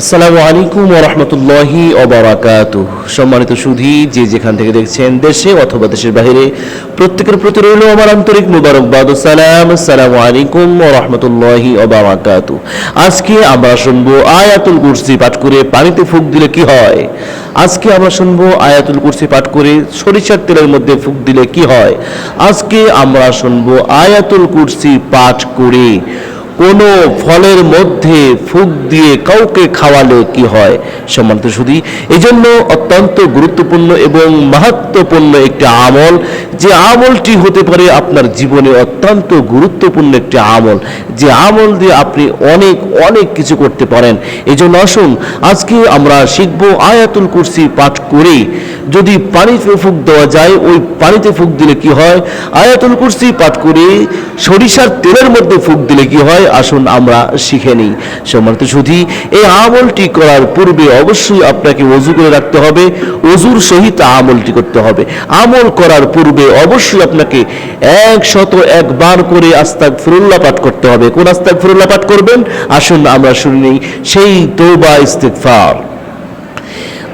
আসসালামু আলাইকুম ওরহমতুল্লাহি অবরাকাত সম্মানিত সুধী, যে যেখান থেকে দেখছেন দেশে অথবা দেশের বাইরে প্রত্যেকের প্রতি রইল আমার আন্তরিক মুবারকবাদ সালাম। আসসালামু আলাইকুম ওরহমতুল্লাহি অবরাকাত আজকে আমরা শুনব আয়াতুল কুরসি পাঠ করে পানিতে ফুক দিলে কি হয়? আজকে আমরা শুনব আয়াতুল কুরসি পাঠ করে সরিষার তেলের মধ্যে ফুক দিলে কি হয়? আজকে আমরা শুনব আয়াতুল কুরসি পাঠ করে কোনো ফলের মধ্যে ফুক দিয়ে কাউকে খাওয়ালে কি হয়? সম্মানিত শুধু এই জন্য অত্যন্ত গুরুত্বপূর্ণ এবং মাহাত্মপূর্ণ একটি আমল। যে আমলটি হতে পারে আপনার জীবনে অত্যন্ত গুরুত্বপূর্ণ একটি আমল। যে আমল দিয়ে আপনি অনেক অনেক কিছু করতে পারেন। এই জন্য আসুন, আজকে আমরা শিখব আয়াতুল কুরসি পাঠ করে যদি পানিতে ফুক দেওয়া যায়, ওই পানিতে ফুক দিলে কি হয়? আয়াতুল কুরসি পাঠ করে সরিষার তেলের মধ্যে ফুক দিলে কি হয়? আসুন আমরা শিখে নিই সম্মানিত সুধি এই আমলটি করার পূর্বে অবশ্যই আপনাকে অজু করে রাখতে হবে অজুর সহিত আমলটি করতে হবে আমল করার পূর্বে অবশ্যই আপনাকে একশত একবার করে আস্তাক ফিরুল্লাহ পাঠ করতে হবে কোন আস্তাক ফিরুল্লাহ পাঠ করবেন আসুন আমরা শুনে নিই সেই তৌবা ইস্তেগফার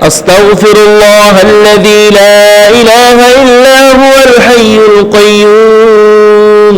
أستغفر الله الذي لا إله إلا هو الحي القيوم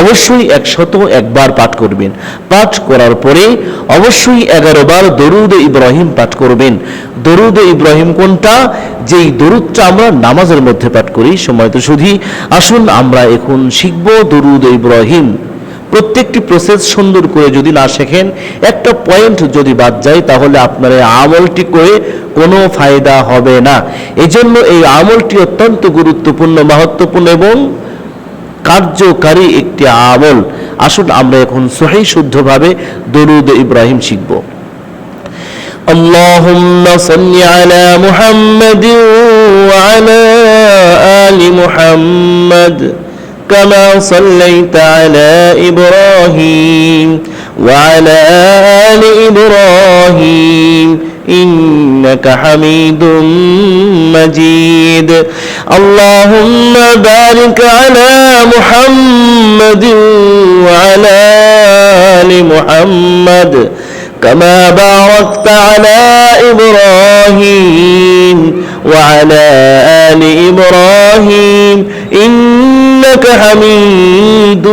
অবশ্যই একশত একবার পাঠ করবেন। পাঠ করার পরে অবশ্যই এগারো বার দরুদ ইব্রাহিম পাঠ করবেন। দরুদ ইব্রাহিম কোনটা? যেই দরুদটা আমরা নামাজের মধ্যে পাঠ করি, সময় তো শুধু আসুন আমরা এখন শিখব দরুদ ইব্রাহিম। প্রত্যেকটি প্রসেস সুন্দর করে যদি না শেখেন, একটা পয়েন্ট যদি বাদ যায়, তাহলে আপনার আমলটি করে কোনো ফায়দা হবে না। এজন্য এই আমলটি অত্যন্ত গুরুত্বপূর্ণ, মাহাত্মপূর্ণ এবং কার্যকারী একটি আমল আসুন আমরা এখন সহি শুদ্ধভাবে দরুদ ইব্রাহিম শিখব اللهم صل على محمد وعلى آل محمد كما صليت على إبراهيم وعلى آل إبراهيم إنك حميد مجيد اللهم بارك على محمد وعلى آل محمد كما باركت على إبراهيم وعلى آل إبراهيم إنك حميد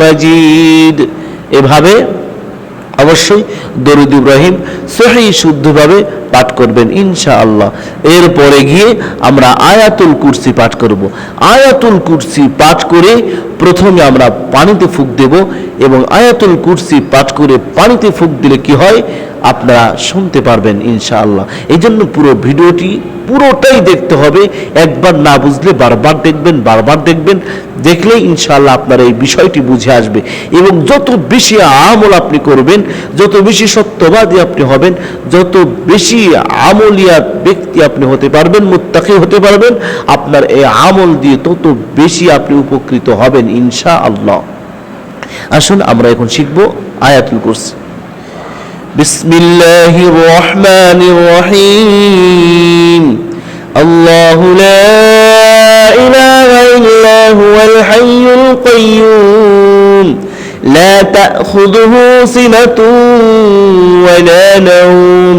مجيد এভাবে অবশ্যই দরুদ ইব্রাহিম সহি শুদ্ধভাবে পাঠ করবেন, ইনশাআল্লাহ। এরপরে গিয়ে আমরা আয়াতুল কুরসি পাঠ করব। আয়াতুল কুরসি পাঠ করে প্রথমে আমরা পানিতে ফুক দেব এবং আয়াতুল কুরসি পাঠ করে পানিতে ফুক দিলে কি হয়? আপনারা শুনতে পারবেন, ইনশাআল্লাহ। এই জন্য পুরো ভিডিওটি পুরোটাই দেখতে হবে। একবার না বুঝলে বারবার দেখবেন বারবার দেখবেন। দেখলেই ইনশাআল্লাহ আপনার এই বিষয়টি বুঝে আসবে। এবং যত বেশি আমল আপনি করবেন, যত বেশি সত্যবাদী আপনি হবেন, যত বেশি আমলিয়া ব্যক্তি আপনি হতে পারবেন মুত্তাকি হতে পারবেন আপনার এই আমল দিয়ে তত বেশি আপনি উপকৃত হবেন ইনশা আল্লাহ আসুন আমরা এখন শিখব আয়াতুল কুরসি بسم الله الرحمن الرحيم الله لا إله إلا هو الحي القيوم لا تأخذه سنة ولا نوم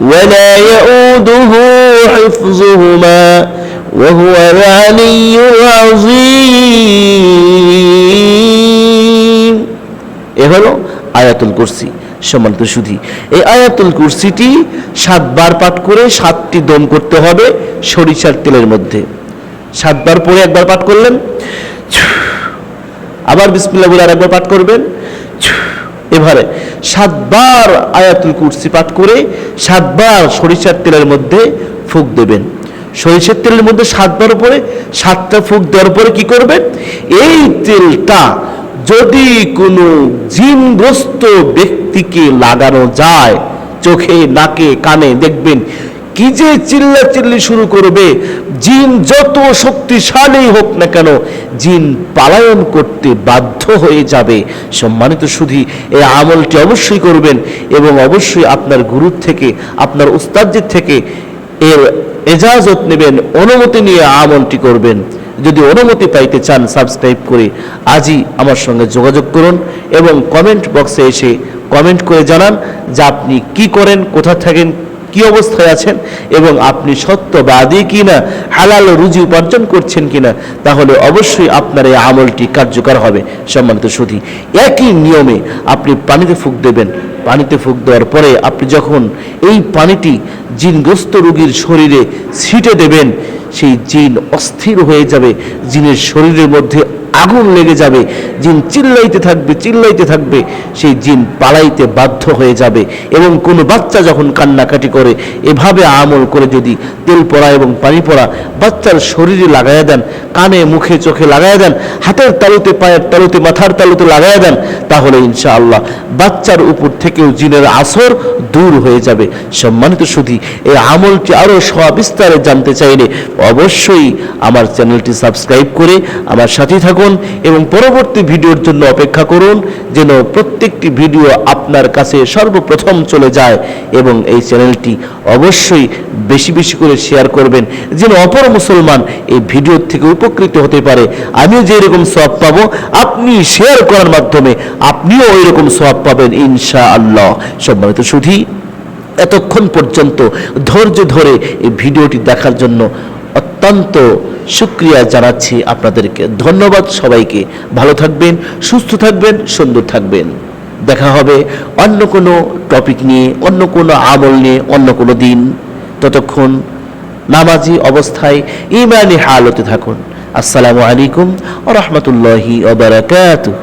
ولا يؤوده حفظهما وهو العلي العظيم এ হলো আয়াতুল কুরসি সম্মানিত সুধি এই আয়াতুল কুরসিটি সাতবার পাঠ করে সাতটি দম করতে হবে সরিষার তেলের মধ্যে সাতবার পরে একবার পাঠ করলেন আবার বিসমিল্লাহ বলে আরেকবার পাঠ করবেন এবারে সাতবার আয়াতুল কুরসি পাঠ করে সাতবার সরিষার তেলের মধ্যে ফুক দেবেন। সরিষার তেলের মধ্যে সাতবার উপরে, সাতটা ফুক দেওয়ার পরে কি করবেন? এই তেলটা যদি কোনো জিনগ্রস্ত ব্যক্তিকে লাগানো যায়, চোখে, নাকে, কানে দেখবেন, কি যে চিল্লা চিল্লি শুরু করবে জিন যত শক্তিশালী হোক না কেন, জিন পালায়ন করতে বাধ্য হয়ে যাবে। সম্মানিত সুধী, এই আমলটি অবশ্যই করবেন এবং অবশ্যই আপনার গুরুর থেকে, আপনার উস্তাদদের থেকে এর এজাজত নেবেন, অনুমতি নিয়ে আমলটি করবেন। যদি অনুমতি পাইতে চান সাবস্ক্রাইব করে আজই আমার সঙ্গে যোগাযোগ করুন এবং কমেন্ট বক্সে এসে কমেন্ট করে জানান যে আপনি কি করেন, কোথা থাকেন কি অবস্থায় আছেন এবং আপনি সত্যবাদী কিনা, হালাল রুজি উপার্জন করছেন কিনা, তাহলে অবশ্যই আপনার এই আমলটি কার্যকর হবে, সম্মানিত সুধী। একই নিয়মে আপনি পানিতে ফুক দেবেন। পানিতে ফুক দেওয়ার পরে আপনি যখন এই পানিটি জিনগ্রস্ত রোগীর শরীরে ছিটে দেবেন, সেই জিন অস্থির হয়ে যাবে। জিনের শরীরের মধ্যে আগুন লেগে যাবে। জিন চিল্লাইতে থাকবে চিল্লাইতে থাকবে। সেই জিন পালাইতে বাধ্য হয়ে যাবে। এবং কোনো বাচ্চা যখন কান্নাকাটি করে, এভাবে আমল করে যদি তেল পড়া এবং পানি পড়া বাচ্চার শরীরে লাগাইয়া দেন, কানে, মুখে, চোখে লাগাইয়া দেন, হাতের তালুতে, পায়ের তালুতে, মাথার তালুতে লাগাইয়া দেন, তাহলে ইনশাআল্লাহ বাচ্চার উপর থেকেও জিনের আসর দূর হয়ে যাবে। সম্মানিত সুধী, এই আমলটি আরও সবিস্তারে জানতে চাইলে অবশ্যই আমার চ্যানেলটি সাবস্ক্রাইব করে আমার সাথে থাকুন এবং পরবর্তী ভিডিওর জন্য অপেক্ষা করুন যেন প্রত্যেকটি ভিডিও আপনার কাছে সর্বপ্রথম চলে যায় এবং এই চ্যানেলটি অবশ্যই বেশি বেশি করে শেয়ার করবেন যেন অপর মুসলমান এই ভিডিওর থেকে উপকৃত হতে পারে। আমিও যে এরকম সব পাবো, আপনি শেয়ার করার মাধ্যমে আপনিও ওই রকম সব পাবেন ইনশা আল্লাহ সম্মানিত সুধী, এতক্ষণ পর্যন্ত ধৈর্য ধরে এই ভিডিওটি দেখার জন্য অত্যন্ত সুক্রিয়া জানাচ্ছি আপনাদেরকে। ধন্যবাদ সবাইকে। ভালো থাকবেন, সুস্থ থাকবেন, সুন্দর থাকবেন। দেখা হবে অন্য কোনো টপিক নিয়ে, অন্য কোনো আমল নিয়ে, অন্য কোনো দিন। ততক্ষণ নামাজি অবস্থায় ইমানি হালতে থাকুন। আসসালামু আলাইকুম ও রহমতুল্লাহি ওবরাকাতুহ